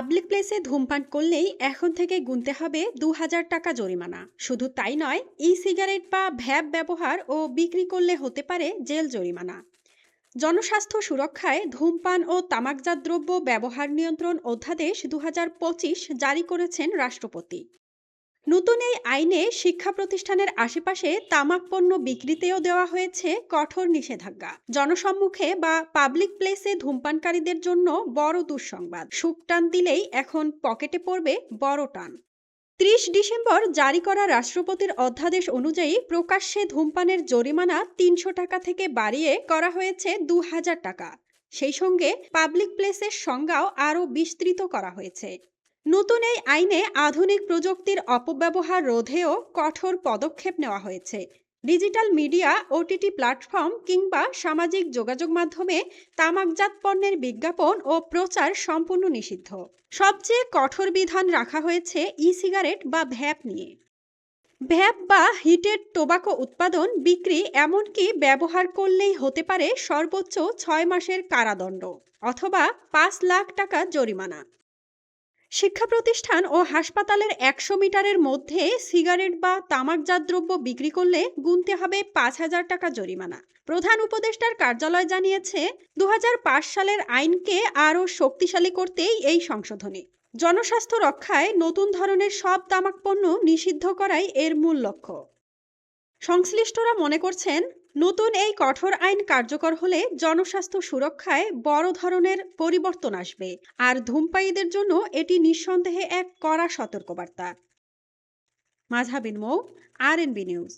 Public প্লেসে ধূমপান করলেই এখন থেকে গুনতে হবে দু হাজার টাকা জরিমানা। শুধু তাই নয় ই সিগারেট বা ভ্যাব ব্যবহার ও বিক্রি করলে হতে পারে জেল জরিমানা। জনস্বাস্থ্য সুরক্ষায় ধূমপান ও তামাকজাত দ্রব্য ব্যবহার নিয়ন্ত্রণ অধ্যাদেশ দু হাজার পঁচিশ জারি করেছেন রাষ্ট্রপতি। নতুন এই আইনে শিক্ষা প্রতিষ্ঠানের আশেপাশে তামাক পণ্য বিক্রিতেও দেওয়া হয়েছে কঠোর নিষেধাজ্ঞা। জনসম্মুখে বা পাবলিক প্লেসে ধূমপানকারীদের জন্য বড় দুঃসংবাদ। সুখ টান দিলেই এখন পকেটে পড়বে বড় টান। ত্রিশ ডিসেম্বর জারি করা রাষ্ট্রপতির অধ্যাদেশ অনুযায়ী প্রকাশ্যে ধূমপানের জরিমানা তিনশো টাকা থেকে বাড়িয়ে করা হয়েছে দু হাজার টাকা। সেই সঙ্গে পাবলিক প্লেসের সংজ্ঞাও আরও বিস্তৃত করা হয়েছে। নতুন এই আইনে আধুনিক প্রযুক্তির অপব্যবহার রোধেও কঠোর পদক্ষেপ নেওয়া হয়েছে। ডিজিটাল মিডিয়া, ওটিটি প্ল্যাটফর্ম কিংবা সামাজিক যোগাযোগ মাধ্যমে তামাকজাত পণ্যের বিজ্ঞাপন ও প্রচার সম্পূর্ণ নিষিদ্ধ। সবচেয়ে কঠোর বিধান রাখা হয়েছে ই সিগারেট বা ভ্যাপ নিয়ে। ভ্যাপ বা হিটেড টোবাকো উৎপাদন, বিক্রি এমনকি ব্যবহার করলেই হতে পারে সর্বোচ্চ ছয় মাসের কারাদণ্ড অথবা পাঁচ লাখ টাকা জরিমানা। শিক্ষা প্রতিষ্ঠান ও হাসপাতালের একশো মিটারের মধ্যে সিগারেট বা তামাকজাত দ্রব্য বিক্রি করলে গুনতে হবে পাঁচ হাজার টাকা জরিমানা। প্রধান উপদেষ্টার কার্যালয় জানিয়েছে দু হাজার পাঁচ সালের আইনকে আরও শক্তিশালী করতেই এই সংশোধনী। জনস্বাস্থ্য রক্ষায় নতুন ধরনের সব তামাক পণ্য নিষিদ্ধ করাই এর মূল লক্ষ্য। সংশ্লিষ্টরা মনে করছেন, নতুন এই কঠোর আইন কার্যকর হলে জনস্বাস্থ্য সুরক্ষায় বড় ধরনের পরিবর্তন আসবে। আর ধূমপায়ীদের জন্য এটি নিঃসন্দেহে এক কড়া সতর্কবার্তা। Mahjabin Mou R N B news